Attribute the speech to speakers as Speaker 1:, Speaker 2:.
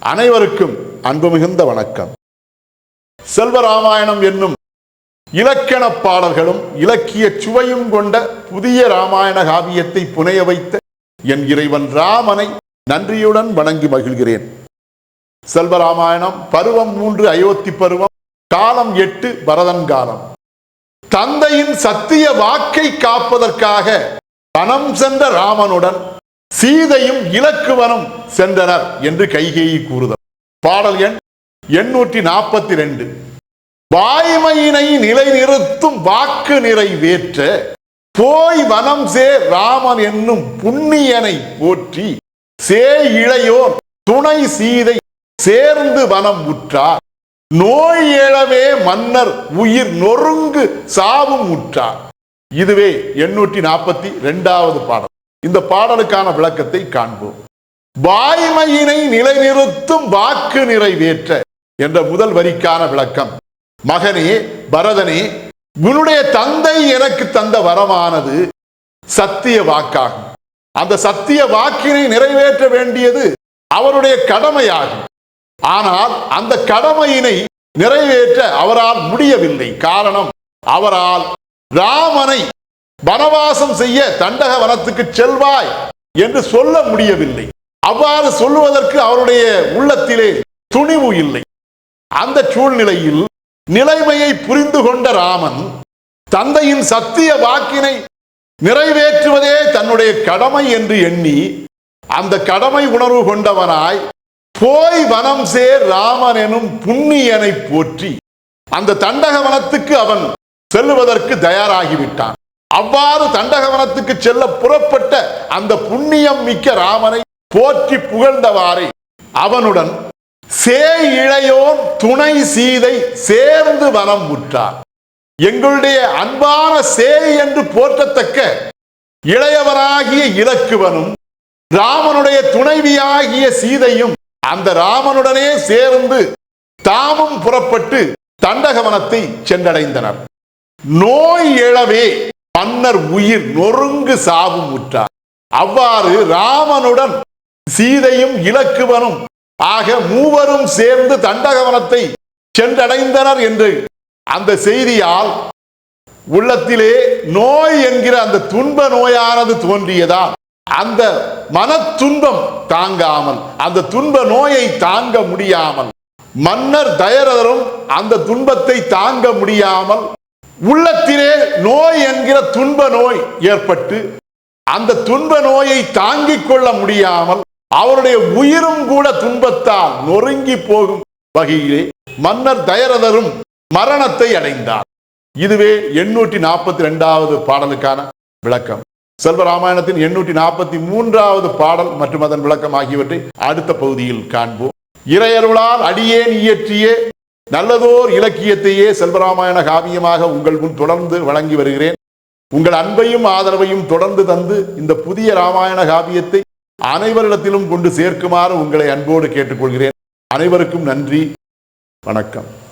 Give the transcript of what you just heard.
Speaker 1: அனைவருக்கும் அன்பு மிகுந்த வணக்கம். செல்வராமாயணம் என்னும் இலக்கண பாடல்களும் இலக்கிய சுவையும் கொண்ட புதிய ராமாயண காவியத்தை புனைய வைத்த என் இறைவன் ராமனை நன்றியுடன் வணங்கி மகிழ்கிறேன். செல்வராமாயணம் பருவம் மூன்று அயோத்தி பருவம் காலம் எட்டு பரதன் காலம். தந்தையின் சத்திய வாக்கை காப்பதற்காக பணம் சென்ற ராமனுடன் சீதையும் இலக்குவனம் சென்றனர் என்று கைகேயி கூறுதல். பாடல் எண் எண்ணூற்றி நாற்பத்தி ரெண்டு வாய்மையினை நிலைநிறுத்தும் வாக்கு நிறைவேற்ற போய் வனம் சே ராமன் என்னும் புண்ணியனை போற்றி சே இளையோர் துணை சீதை சேர்ந்து வனம் உற்றார். நோய் எழவே மன்னர் உயிர் நொறுங்கு சாவும் உற்றார். இதுவே எண்ணூற்றி நாற்பத்தி ரெண்டாவது பாடல். இந்த பாடலுக்கான விளக்கத்தை காண்போம். வாய்மையினை நிலைநிறுத்தும் வாக்கு நிறைவேற்ற என்ற முதல் வரிக்கான விளக்கம். மகனே பரதனே உன்னுடைய தந்தை எனக்கு தந்த வரமானது சத்திய வாக்காகும். அந்த சத்திய வாக்கினை நிறைவேற்ற வேண்டியது அவருடைய கடமையாகும். ஆனால் அந்த கடமையினை நிறைவேற்ற அவரால் முடியவில்லை. காரணம் அவரால் ராமனை வனவாசம் செய்ய தண்டக வனத்துக்கு செல்வாய் என்று சொல்ல முடியவில்லை. அவ்வாறு சொல்லுவதற்கு அவருடைய உள்ளத்திலே துணிவு இல்லை. அந்த சூழ்நிலையில் நிலைமையை புரிந்து கொண்ட ராமன் தந்தையின் சத்திய வாக்கினை நிறைவேற்றுவதே தன்னுடைய கடமை என்று எண்ணி அந்த கடமை உணர்வு கொண்டவனாய் போய் வனம் சேர் ராமன் எனும் புண்ணியனை போற்றி அந்த தண்டக வனத்துக்கு அவன் செல்லுவதற்கு தயாராகிவிட்டான். அவ்வாறு தண்டகவனத்துக்கு செல்ல புறப்பட்ட அந்த புண்ணியம் மிக்க ராமனை போற்றி புகழ்ந்தவாறே. அவனுடன் சே இளையோன் துணை சீதை சேர்ந்து வனம் உற்றார் எங்களுடைய அன்பான சே என்று போற்றத்தக்க இளையவராகிய இலக்குவனும் ராமனுடைய துணைவியாகிய சீதையும் அந்த ராமனுடனே சேர்ந்து தாமும் புறப்பட்டு தண்டகவனத்தை சென்றடைந்தனர். நோய் எழவே மன்னர் உயிர் நொறுங்கு சாவும் உற்றார் அவ்வாறு ராமனுடன் சீதையும் இலக்குவனும் ஆக மூவரும் சேர்ந்து தண்டகவனத்தை சென்றடைந்தனர் என்று அந்த செய்தியால் உள்ளத்திலே நோய் என்கிற அந்த துன்ப நோயானது தோன்றியதால் அந்த மன துன்பம் தாங்காமல் அந்த துன்ப நோயை தாங்க முடியாமல் மன்னர் தயரதரும் அந்த துன்பத்தை தாங்க முடியாமல் உள்ளத்திலே நோய் என்கிற துன்ப நோய் ஏற்பட்டு அந்த துன்ப நோயை தாங்கிக் கொள்ள முடியாமல் அவருடைய உயிரும் கூட துன்பத்தால் நொறுங்கி போகும் வகையிலே மன்னர் தயரதரும் மரணத்தை அடைந்தார். இதுவே எண்ணூற்றி நாற்பத்தி ரெண்டாவது பாடலுக்கான விளக்கம். செல்வராமாயணத்தின் எண்ணூற்றி நாற்பத்தி மூன்றாவது பாடல் மற்றும் அதன் விளக்கம் ஆகியவற்றை அடுத்த பகுதியில் காண்போம். இறையருளால் அடியேன் இயற்றிய நல்லதோர் இலக்கியத்தையே செல்வராமாயண காவியமாக உங்கள் முன் தொடர்ந்து வழங்கி வருகிறேன். உங்கள் அன்பையும் ஆதரவையும் தொடர்ந்து தந்து இந்த புதிய ராமாயண காவியத்தை அனைவரிடத்திலும் கொண்டு சேர்க்குமாறு உங்களை அன்போடு கேட்டுக்கொள்கிறேன். அனைவருக்கும் நன்றி. வணக்கம்.